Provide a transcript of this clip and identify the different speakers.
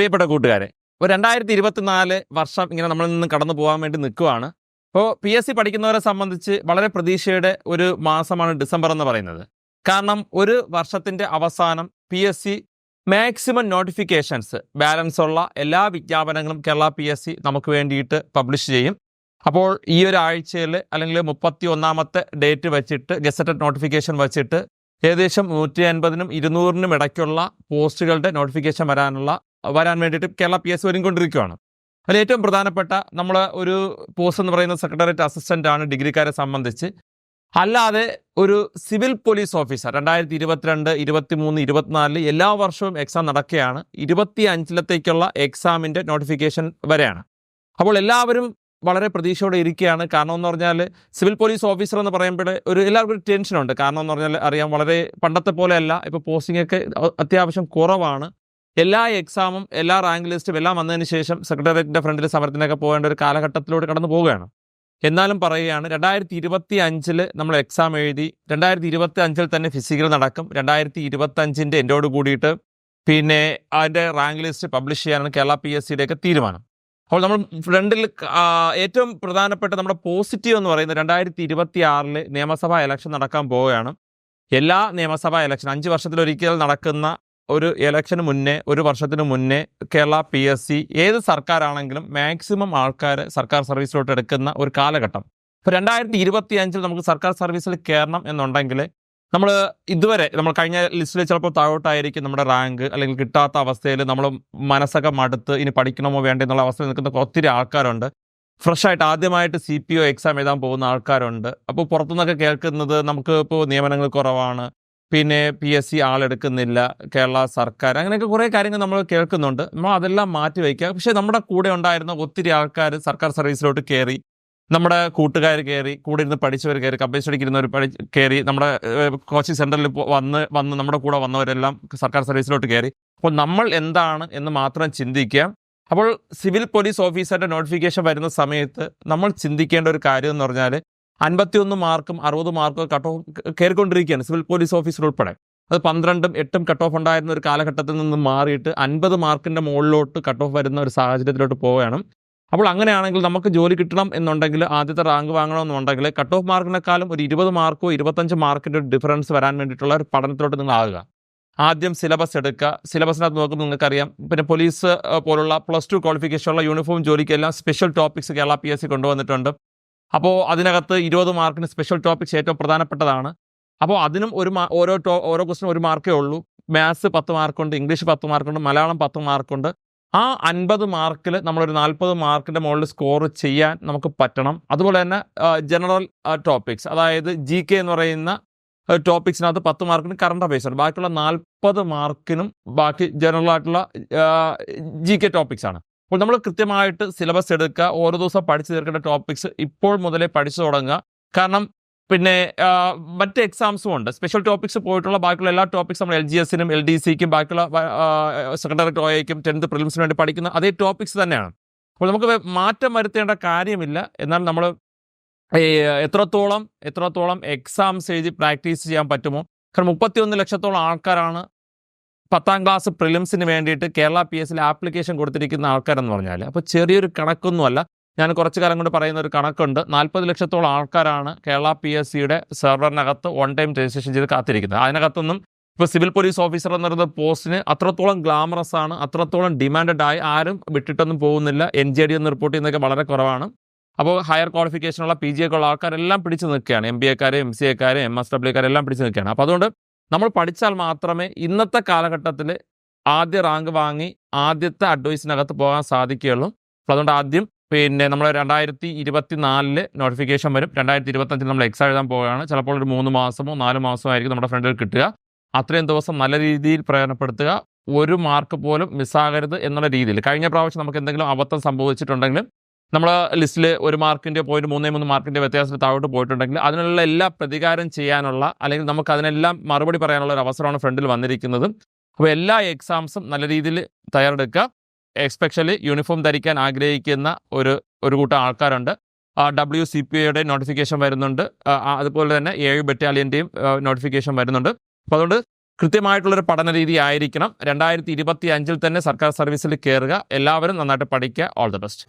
Speaker 1: പ്രിയപ്പെട്ട കൂട്ടുകാരെ ഇപ്പോൾ രണ്ടായിരത്തി ഇരുപത്തിനാല് വർഷം ഇങ്ങനെ നമ്മളിൽ നിന്ന് കടന്നു പോകാൻ വേണ്ടി നിൽക്കുവാണ്. അപ്പോൾ പി എസ് സി പഠിക്കുന്നവരെ സംബന്ധിച്ച് വളരെ പ്രതീക്ഷയുടെ ഒരു മാസമാണ് ഡിസംബർ എന്ന് പറയുന്നത്. കാരണം ഒരു വർഷത്തിന്റെ അവസാനം P S C maximum notifications balance ഉള്ള എല്ലാ വിജ്ഞാപനങ്ങളും കേരള പി എസ് സി നമുക്ക് വേണ്ടിയിട്ട് പബ്ലിഷ് ചെയ്യും. അപ്പോൾ ഈ ഒരു ആഴ്ചയിൽ അല്ലെങ്കിൽ മുപ്പത്തി ഒന്നാമത്തെ ഡേറ്റ് വെച്ചിട്ട് ഗസറ്റഡ് നോട്ടിഫിക്കേഷൻ വെച്ചിട്ട് ഏകദേശം നൂറ്റി അൻപതിനും ഇരുന്നൂറിനും ഇടയ്ക്കുള്ള പോസ്റ്റുകളുടെ നോട്ടിഫിക്കേഷൻ വരാനുള്ള വരാൻ വേണ്ടിയിട്ട് കേരള പി എസ് ഒരുങ്ങിക്കൊണ്ടിരിക്കുകയാണ് അതിൽ ഏറ്റവും പ്രധാനപ്പെട്ട നമ്മൾ ഒരു പോസ്റ്റ് എന്ന് പറയുന്ന സെക്രട്ടേറിയറ്റ് അസിസ്റ്റന്റ് ആണ് ഡിഗ്രിക്കാരെ സംബന്ധിച്ച്. അല്ലാതെ ഒരു സിവിൽ പോലീസ് ഓഫീസർ രണ്ടായിരത്തി ഇരുപത്തിരണ്ട് ഇരുപത്തി മൂന്ന് ഇരുപത്തിനാലിൽ എല്ലാ വർഷവും എക്സാം നടക്കുകയാണ്. ഇരുപത്തി അഞ്ചിലത്തേക്കുള്ള എക്സാമിന്റെ നോട്ടിഫിക്കേഷൻ വരെയാണ്. അപ്പോൾ എല്ലാവരും വളരെ പ്രതീക്ഷയോടെ ഇരിക്കുകയാണ്. കാരണം എന്ന് പറഞ്ഞാൽ സിവിൽ പോലീസ് ഓഫീസർ എന്ന് പറയുമ്പോൾ ഒരു എല്ലാവർക്കും ഒരു ടെൻഷനുണ്ട് കാരണം എന്ന് പറഞ്ഞാൽ അറിയാം വളരെ പണ്ടത്തെ പോലെയല്ല. ഇപ്പോൾ പോസ്റ്റിംഗ് ഒക്കെ അത്യാവശ്യം കുറവാണ്. എല്ലാ എക്സാമും എല്ലാ റാങ്ക് ലിസ്റ്റും എല്ലാം വന്നതിന് ശേഷം സെക്രട്ടേറിയറ്റിന്റെ ഫ്രണ്ടിൽ സമരത്തിനൊക്കെ പോകേണ്ട ഒരു കാലഘട്ടത്തിലൂടെ കടന്നു പോവുകയാണ്. എന്നാലും പറയുകയാണ് രണ്ടായിരത്തി ഇരുപത്തി അഞ്ചിൽ നമ്മൾ എക്സാം എഴുതി രണ്ടായിരത്തി ഇരുപത്തി അഞ്ചിൽ തന്നെ ഫിസിക്കൽ നടക്കും. രണ്ടായിരത്തി ഇരുപത്തി അഞ്ചിന്റെ എന്റോട് കൂടിയിട്ട് പിന്നെ അതിന്റെ റാങ്ക് ലിസ്റ്റ് പബ്ലിഷ് ചെയ്യാനാണ് കേരള പി എസ് സിയുടെയൊക്കെ തീരുമാനം. അപ്പോൾ നമ്മൾ ഫ്രണ്ടിൽ ഏറ്റവും പ്രധാനപ്പെട്ട നമ്മുടെ പോസിറ്റീവ് എന്ന് പറയുന്നത് രണ്ടായിരത്തി ഇരുപത്തി ആറിൽ നിയമസഭാ ഇലക്ഷൻ നടക്കാൻ പോവുകയാണ്. എല്ലാ നിയമസഭാ ഇലക്ഷൻ അഞ്ച് വർഷത്തിലൊരിക്കൽ നടക്കുന്ന ഒരു ഇലക്ഷന് മുന്നേ ഒരു വർഷത്തിന് മുന്നേ കേരള പി എസ് സി ഏത് സർക്കാരാണെങ്കിലും മാക്സിമം ആൾക്കാർ സർക്കാർ സർവീസിലോട്ട് എടുക്കുന്ന ഒരു കാലഘട്ടം. ഇപ്പോൾ രണ്ടായിരത്തി ഇരുപത്തി അഞ്ചിൽ നമുക്ക് സർക്കാർ സർവീസിൽ കയറണം എന്നുണ്ടെങ്കിൽ നമ്മൾ ഇതുവരെ നമ്മൾ കഴിഞ്ഞ ലിസ്റ്റിൽ ചിലപ്പോൾ താഴോട്ടായിരിക്കും നമ്മുടെ റാങ്ക് അല്ലെങ്കിൽ കിട്ടാത്ത അവസ്ഥയിൽ നമ്മൾ മനസ്സൊക്കെ മടുത്ത് ഇനി പഠിക്കണമോ വേണ്ട എന്നുള്ള അവസ്ഥയിൽ നിൽക്കുന്ന ഒത്തിരി ആൾക്കാരുണ്ട്. ഫ്രഷ് ആയിട്ട് ആദ്യമായിട്ട് സി പി ഒ എക്സാം എഴുതാൻ പോകുന്ന ആൾക്കാരുണ്ട്. അപ്പോൾ പുറത്തുനിന്നൊക്കെ കേൾക്കുന്നത് നമുക്ക് ഇപ്പോൾ നിയമനങ്ങൾ കുറവാണ്. പിന്നെ പി എസ് സി ആളെടുക്കുന്നില്ല കേരള സർക്കാർ അങ്ങനെയൊക്കെ കുറേ കാര്യങ്ങൾ നമ്മൾ കേൾക്കുന്നുണ്ട്. നമ്മൾ അതെല്ലാം മാറ്റി വയ്ക്കുക. പക്ഷേ നമ്മുടെ കൂടെ ഉണ്ടായിരുന്ന ഒത്തിരി ആൾക്കാർ സർക്കാർ സർവീസിലോട്ട് കയറി നമ്മുടെ കൂട്ടുകാർ കയറി കൂടെ ഇരുന്ന് പഠിച്ചവർ കയറി കമ്പനി സ്റ്റഡിക്കിരുന്നവർ പഠി കയറി നമ്മുടെ കോച്ചിങ് സെന്ററിൽ വന്ന് വന്ന് നമ്മുടെ കൂടെ വന്നവരെല്ലാം സർക്കാർ സർവീസിലോട്ട് കയറി. അപ്പോൾ നമ്മൾ എന്താണ് എന്ന് മാത്രം ചിന്തിക്കുക. അപ്പോൾ സിവിൽ പോലീസ് ഓഫീസറുടെ നോട്ടിഫിക്കേഷൻ വരുന്ന സമയത്ത് നമ്മൾ ചിന്തിക്കേണ്ട ഒരു കാര്യം എന്ന് പറഞ്ഞാൽ അൻപത്തിയൊന്ന് മാർക്കും അറുപത് മാർക്കും കട്ട് ഓഫ് കയറിക്കൊണ്ടിരിക്കുകയാണ് സിവിൽ പോലീസ് ഓഫീസർ ഉൾപ്പെടെ. അത് പന്ത്രണ്ടും എട്ടും കട്ട് ഓഫ് ഉണ്ടായിരുന്ന ഒരു കാലഘട്ടത്തിൽ നിന്ന് മാറിയിട്ട് അൻപത് മാർക്കിന്റെ മുകളിലോട്ട് കട്ട് ഓഫ് വരുന്ന ഒരു സാഹചര്യത്തിലോട്ട് പോവുകയാണ്. അപ്പോൾ അങ്ങനെയാണെങ്കിൽ നമുക്ക് ജോലി കിട്ടണം എന്നുണ്ടെങ്കിൽ ആദ്യത്തെ റാങ്ക് വാങ്ങണമെന്നുണ്ടെങ്കിൽ കട്ട് ഓഫ് മാർക്കിനേക്കാളും ഒരു ഇരുപത് മാർക്കോ ഇരുപത്തഞ്ച് മാർക്കിന്റെ ഒരു ഡിഫറൻസ് വരാൻ വേണ്ടിയിട്ടുള്ള ഒരു പഠനത്തിലോട്ട് നിങ്ങൾ ആകുക. ആദ്യം സിലബസ് എടുക്കുക. സിലബസിനകത്ത് നോക്കുമ്പോൾ നിങ്ങൾക്കറിയാം. പിന്നെ പോലീസ് പോലുള്ള പ്ലസ് ടു ക്വാളിഫിക്കേഷനുള്ള uniform ജോലിക്കെല്ലാം special topics Kerala P S C കൊണ്ടുവന്നിട്ടുണ്ട്. അപ്പോൾ അതിനകത്ത് ഇരുപത് മാർക്കിന് സ്പെഷ്യൽ ടോപ്പിക്സ് ഏറ്റവും പ്രധാനപ്പെട്ടതാണ്. അപ്പോൾ അതിനും ഒരു ഓരോ ടോ ഓരോ ക്വസ്റ്റിനും ഒരു മാർക്കേ ഉള്ളൂ. മാത്സ് പത്ത് മാർക്കുണ്ട് ഇംഗ്ലീഷ് പത്ത് മാർക്കുണ്ട് മലയാളം പത്ത് മാർക്കുണ്ട്. ആ അൻപത് മാർക്കിൽ നമ്മളൊരു നാൽപ്പത് മാർക്കിന്റെ മുകളിൽ സ്കോർ ചെയ്യാൻ നമുക്ക് പറ്റണം. അതുപോലെ തന്നെ ജനറൽ ടോപ്പിക്സ് അതായത് ജി കെ എന്ന് പറയുന്ന ടോപ്പിക്സിനകത്ത് പത്ത് മാർക്കിന് കറണ്ട് അഫയേഴ്സ് ആണ് ബാക്കിയുള്ള നാൽപ്പത് മാർക്കിനും ബാക്കി ജനറൽ ആയിട്ടുള്ള ജി കെ ടോപ്പിക്സ് ആണ്. അപ്പോൾ നമ്മൾ കൃത്യമായിട്ട് സിലബസ് എടുക്കുക ഓരോ ദിവസം പഠിച്ചു തീർക്കേണ്ട ടോപ്പിക്സ് ഇപ്പോൾ മുതലേ പഠിച്ചു തുടങ്ങുക. കാരണം പിന്നെ മറ്റ് എക്സാംസും ഉണ്ട്. സ്പെഷ്യൽ ടോപ്പിക്സ് പോയിട്ടുള്ള ബാക്കിയുള്ള എല്ലാ ടോപ്പിക്സ് നമ്മൾ എൽ ജി എസിനും എൽ ഡി സിക്കും ബാക്കിയുള്ള സെക്കൻഡറി ഒയക്കും ടെൻത്ത് പ്രിലിംസിന് വേണ്ടി പഠിക്കുന്ന അതേ ടോപ്പിക്സ് തന്നെയാണ്. അപ്പോൾ നമുക്ക് മാറ്റം വരുത്തേണ്ട കാര്യമില്ല. എന്നാൽ നമ്മൾ എത്രത്തോളം എത്രത്തോളം എക്സാംസ് എഴുതി പ്രാക്ടീസ് ചെയ്യാൻ പറ്റുമോ? കാരണം മുപ്പത്തിയൊന്ന് ലക്ഷത്തോളം ആൾക്കാരാണ് പത്താം ക്ലാസ് പ്രിലിംസിന് വേണ്ടിയിട്ട് കേരള പി എസിൽ ആപ്ലിക്കേഷൻ കൊടുത്തിരിക്കുന്ന ആൾക്കാരെന്ന് പറഞ്ഞാൽ അപ്പോൾ ചെറിയൊരു കണക്കൊന്നുമല്ല. ഞാൻ കുറച്ച് കാലം കൊണ്ട് പറയുന്ന ഒരു കണക്കുണ്ട്. നാൽപ്പത് ലക്ഷത്തോളം ആൾക്കാരാണ് കേരള പി എസ് സിയുടെ സെർവറിനകത്ത് വൺ ടൈം രജിസ്ട്രേഷൻ ചെയ്ത് കാത്തിരിക്കുന്നത്. അതിനകത്തൊന്നും ഇപ്പോൾ സിവിൽ പോലീസ് ഓഫീസർ എന്ന് പറയുന്ന പോസ്റ്റിന് അത്രത്തോളം ഗ്ലാമറസ് ആണ് അത്രത്തോളം ഡിമാൻഡഡ് ആയി ആരും വിട്ടിട്ടൊന്നും പോകുന്നില്ല. എൻ ജെ ഡി എന്ന് റിപ്പോർട്ട് ചെയ്യുന്നതൊക്കെ വളരെ കുറവാണ്. അപ്പോൾ ഹയർ ക്വാളിഫിക്കേഷനുള്ള പി ജി ഒക്കെ ഉള്ള ആൾക്കാരെല്ലാം പിടിച്ചു നിൽക്കുകയാണ്. എം ബി എക്കാരെ എം സി എക്കാരെ എം എസ് ഡബ്ല്യുക്കാരെല്ലാം പിടിച്ച് നിൽക്കുകയാണ്. അപ്പോൾ അതുകൊണ്ട് നമ്മൾ പഠിച്ചാൽ മാത്രമേ ഇന്നത്തെ കാലഘട്ടത്തിൽ ആദ്യ റാങ്ക് വാങ്ങി ആദ്യത്തെ അഡ്വൈസിനകത്ത് പോകാൻ സാധിക്കുകയുള്ളൂ. അപ്പോൾ അതുകൊണ്ട് ആദ്യം പിന്നെ നമ്മൾ രണ്ടായിരത്തി ഇരുപത്തി നാലിൽ നോട്ടിഫിക്കേഷൻ വരും. രണ്ടായിരത്തി ഇരുപത്തഞ്ചിൽ നമ്മൾ എക്സാം എഴുതാൻ പോവുകയാണ്. ചിലപ്പോൾ ഒരു മൂന്ന് മാസമോ നാല് മാസമോ ആയിരിക്കും നമ്മുടെ ഫ്രണ്ടിൽ കിട്ടുക. അത്രയും ദിവസം നല്ല രീതിയിൽ പ്രയോജനപ്പെടുത്തുക. ഒരു മാർക്ക് പോലും മിസ്സാകരുത് എന്നുള്ള രീതിയിൽ. കഴിഞ്ഞ പ്രാവശ്യം നമുക്ക് എന്തെങ്കിലും അബദ്ധം സംഭവിച്ചിട്ടുണ്ടെങ്കിൽ നമ്മൾ ലിസ്റ്റിൽ ഒരു മാർക്കിന്റെ പോയിന്റ് മൂന്നേ മൂന്ന് മാർക്കിന്റെ വ്യത്യാസത്തിൽ താഴോട്ട് പോയിട്ടുണ്ടെങ്കിൽ അതിനുള്ള എല്ലാ പ്രതികാരം ചെയ്യാനുള്ള അല്ലെങ്കിൽ നമുക്ക് അതിനെല്ലാം മറുപടി പറയാനുള്ള ഒരു അവസരമാണ് ഫ്രണ്ടിൽ വന്നിരിക്കുന്നത്. അപ്പോൾ എല്ലാ എക്സാംസും നല്ല രീതിയിൽ തയ്യാറെടുക്കുക. എക്സ്പെഷ്യലി യൂണിഫോം ധരിക്കാൻ ആഗ്രഹിക്കുന്ന ഒരു ഒരു കൂട്ടം ആൾക്കാരുണ്ട്. ഡബ്ല്യു സി പി ഐയുടെ നോട്ടിഫിക്കേഷൻ വരുന്നുണ്ട്. അതുപോലെ തന്നെ ഏഴ് ബറ്റാലിയന്റെയും നോട്ടിഫിക്കേഷൻ വരുന്നുണ്ട്. അപ്പോൾ അതുകൊണ്ട് കൃത്യമായിട്ടുള്ളൊരു പഠന രീതി ആയിരിക്കണം. രണ്ടായിരത്തി ഇരുപത്തി അഞ്ചിൽ തന്നെ സർക്കാർ സർവീസിൽ കയറുക എല്ലാവരും നന്നായിട്ട് പഠിക്കുക. All the best